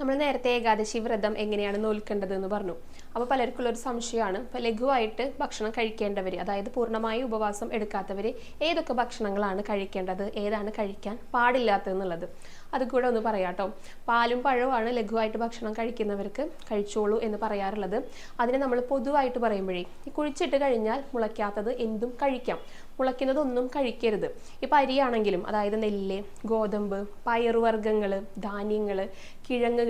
നമ്മൾ നേരത്തെ ഏകാദശി വ്രതം എങ്ങനെയാണ് നോൽക്കേണ്ടത് എന്ന് പറഞ്ഞു. അപ്പോൾ പലർക്കുള്ള ഒരു സംശയമാണ്. ഇപ്പോൾ ലഘുവായിട്ട് ഭക്ഷണം കഴിക്കേണ്ടവർ അതായത് പൂർണമായി ഉപവാസം എടുക്കാത്തവർ ഏതൊക്കെ ഭക്ഷണങ്ങളാണ് കഴിക്കേണ്ടത് ഏതാണ് കഴിക്കാൻ പാടില്ലാത്തതെന്നുള്ളത്. അത് കൂടെ ഒന്ന് പറയാട്ടോ. പാലും പഴവുമാണ് ലഘുവായിട്ട് ഭക്ഷണം കഴിക്കുന്നവർക്ക് കഴിച്ചോളൂ എന്ന് പറയാറുള്ളത്. അതിനെ നമ്മൾ പൊതുവായിട്ട് പറയുമ്പോഴേ ഈ കുഴിച്ചിട്ട് കഴിഞ്ഞാൽ മുളയ്ക്കാത്തത് എന്തും കഴിക്കാം. മുളയ്ക്കുന്നതൊന്നും കഴിക്കരുത്. ഇപ്പം അരിയാണെങ്കിലും അതായത് നെല്ല് ഗോതമ്പ് പയറുവർഗങ്ങൾ ധാന്യങ്ങൾ കിഴങ്ങുകൾ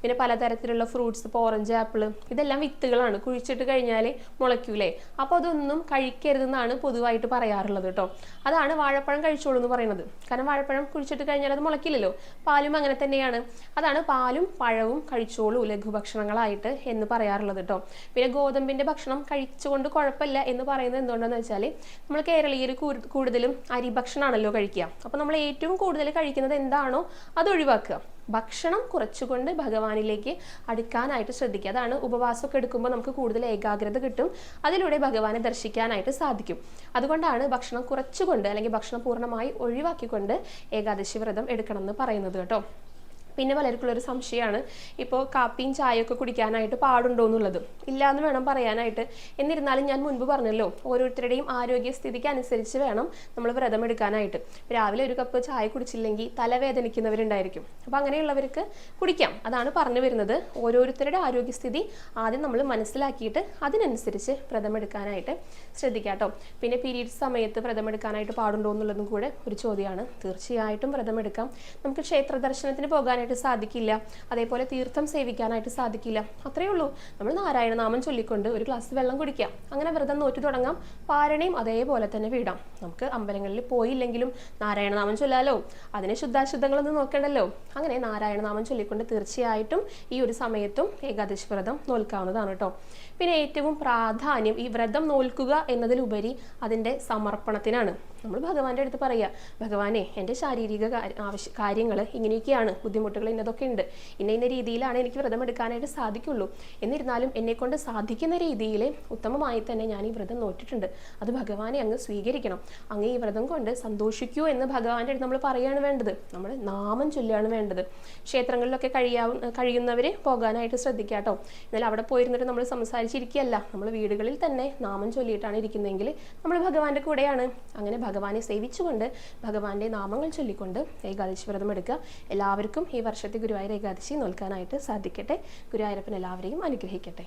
പിന്നെ പലതരത്തിലുള്ള ഫ്രൂട്ട്സ് ഇപ്പോൾ ഓറഞ്ച് ആപ്പിൾ ഇതെല്ലാം വിത്തുകളാണ്. കുഴിച്ചിട്ട് കഴിഞ്ഞാൽ മുളയ്ക്കൂലേ? അപ്പോൾ അതൊന്നും കഴിക്കരുതെന്നാണ് പൊതുവായിട്ട് പറയാറുള്ളത് കേട്ടോ. അതാണ് വാഴപ്പഴം കഴിച്ചോളൂ എന്ന് പറയുന്നത്. കാരണം വാഴപ്പഴം കുഴിച്ചിട്ട് കഴിഞ്ഞാൽ അത് മുളയ്ക്കില്ലല്ലോ. പാലും അങ്ങനെ തന്നെയാണ്. അതാണ് പാലും പഴവും കഴിച്ചോളൂ ലഘുഭക്ഷണങ്ങളായിട്ട് എന്ന് പറയാറുള്ളത് കേട്ടോ. പിന്നെ ഗോതമ്പിന്റെ ഭക്ഷണം കഴിച്ചുകൊണ്ട് കുഴപ്പമില്ല എന്ന് പറയുന്നത് എന്തുകൊണ്ടാന്ന് വെച്ചാൽ നമ്മൾ കേരളീയർ കൂടുതലും അരി ഭക്ഷണമാണല്ലോ കഴിക്കുക. അപ്പോൾ നമ്മൾ ഏറ്റവും കൂടുതൽ കഴിക്കുന്നത് എന്താണോ അത് ഒഴിവാക്കുക. ഭക്ഷണം കുറച്ചുകൊണ്ട് ഭഗവാനിലേക്ക് അടുക്കാനായിട്ട് ശ്രദ്ധിക്കുക. അതാണ് ഉപവാസമൊക്കെ എടുക്കുമ്പോൾ നമുക്ക് കൂടുതൽ ഏകാഗ്രത കിട്ടും. അതിലൂടെ ഭഗവാനെ ദർശിക്കാനായിട്ട് സാധിക്കും. അതുകൊണ്ടാണ് ഭക്ഷണം കുറച്ചുകൊണ്ട് അല്ലെങ്കിൽ ഭക്ഷണം പൂർണമായി ഒഴിവാക്കിക്കൊണ്ട് ഏകാദശി വ്രതം എടുക്കണം എന്ന് പറയുന്നത് കേട്ടോ. പിന്നെ പലർക്കുള്ളൊരു സംശയമാണ്. ഇപ്പോൾ കാപ്പിയും ചായയൊക്കെ കുടിക്കാനായിട്ട് പാടുണ്ടോ എന്നുള്ളത്. ഇല്ല എന്ന് വേണം പറയാനായിട്ട്. എന്നിരുന്നാലും ഞാൻ മുൻപ് പറഞ്ഞല്ലോ ഓരോരുത്തരുടെയും ആരോഗ്യസ്ഥിതിക്ക് അനുസരിച്ച് വേണം നമ്മൾ വ്രതം എടുക്കാനായിട്ട്. രാവിലെ ഒരു കപ്പ് ചായ കുടിച്ചില്ലെങ്കിൽ തലവേദനിക്കുന്നവരുണ്ടായിരിക്കും അപ്പോൾ അങ്ങനെയുള്ളവർക്ക് കുടിക്കാം. അതാണ് പറഞ്ഞു വരുന്നത്. ഓരോരുത്തരുടെ ആരോഗ്യസ്ഥിതി ആദ്യം നമ്മൾ മനസ്സിലാക്കിയിട്ട് അതിനനുസരിച്ച് വ്രതം എടുക്കാനായിട്ട് ശ്രദ്ധിക്കാം കേട്ടോ. പിന്നെ പീരീഡ്സ് സമയത്ത് വ്രതം എടുക്കാനായിട്ട് പാടുണ്ടോ എന്നുള്ളതും കൂടെ ഒരു ചോദ്യമാണ്. തീർച്ചയായിട്ടും വ്രതം എടുക്കാം. നമുക്ക് ക്ഷേത്ര ദർശനത്തിന് പോകാനായിട്ട് സാധിക്കില്ല. അതേപോലെ തീർത്ഥം സേവിക്കാനായിട്ട് സാധിക്കില്ല. അത്രയേ ഉള്ളൂ. നമ്മൾ നാരായണ നാമം ചൊല്ലിക്കൊണ്ട് ഒരു ഗ്ലാസ് വെള്ളം കുടിക്കാം അങ്ങനെ വ്രതം നോറ്റു തുടങ്ങാം. പാരണയും അതേപോലെ തന്നെ വീടാം. നമുക്ക് അമ്പലങ്ങളിൽ പോയില്ലെങ്കിലും നാരായണ നാമം ചൊല്ലാലോ? അതിനെ ശുദ്ധാശുദ്ധങ്ങളൊന്നും നോക്കണ്ടല്ലോ? അങ്ങനെ നാരായണ നാമം ചൊല്ലിക്കൊണ്ട് തീർച്ചയായിട്ടും ഈ ഒരു സമയത്തും ഏകാദശി വ്രതം നോൽക്കാവുന്നതാണ് കേട്ടോ. പിന്നെ ഏറ്റവും പ്രാധാന്യം ഈ വ്രതം നോൽക്കുക എന്നതിലുപരി അതിന്റെ സമർപ്പണത്തിനാണ്. നമ്മൾ ഭഗവാന്റെ അടുത്ത് പറയുക ഭഗവാനെ എന്റെ ശാരീരിക ആവശ്യ കാര്യങ്ങൾ ഇങ്ങനെയൊക്കെയാണ് ബുദ്ധിമുട്ടുകൾ ഇന്നതൊക്കെ ഉണ്ട്. ഇന്ന ഇന്ന രീതിയിലാണ് എനിക്ക് വ്രതം എടുക്കാനായിട്ട് സാധിക്കുള്ളൂ. എന്നിരുന്നാലും എന്നെക്കൊണ്ട് സാധിക്കുന്ന രീതിയിൽ ഉത്തമമായി തന്നെ ഞാൻ ഈ വ്രതം നോട്ടിട്ടുണ്ട് അത് ഭഗവാനെ അങ്ങ് സ്വീകരിക്കണം. അങ്ങ് ഈ വ്രതം കൊണ്ട് സന്തോഷിക്കൂ എന്ന് ഭഗവാന്റെ അടുത്ത് നമ്മൾ പറയുകയാണ് വേണ്ടത്. നമ്മൾ നാമം ചൊല്ലുകയാണ് വേണ്ടത്. ക്ഷേത്രങ്ങളിലൊക്കെ കഴിയാവുന്ന കഴിയുന്നവർ പോകാനായിട്ട് ശ്രദ്ധിക്കുക കേട്ടോ എന്നാൽ അവിടെ പോയിരുന്നിട്ട് നമ്മൾ സംസാരിച്ചിരിക്കുകയല്ല. നമ്മൾ വീടുകളിൽ തന്നെ നാമം ചൊല്ലിയിട്ടാണ് ഇരിക്കുന്നതെങ്കിൽ നമ്മൾ ഭഗവാന്റെ കൂടെയാണ്. അങ്ങനെ ഭഗവാനെ സേവിച്ചുകൊണ്ട് ഭഗവാന്റെ നാമങ്ങൾ ചൊല്ലിക്കൊണ്ട് ഏകാദശി വ്രതം എടുക്കുക. എല്ലാവർക്കും ഈ വർഷത്തെ ഗുരുവായൂർ ഏകാദശി നോൽക്കാനായിട്ട് സാധിക്കട്ടെ. ഗുരുവായൂരപ്പൻ എല്ലാവരെയും അനുഗ്രഹിക്കട്ടെ.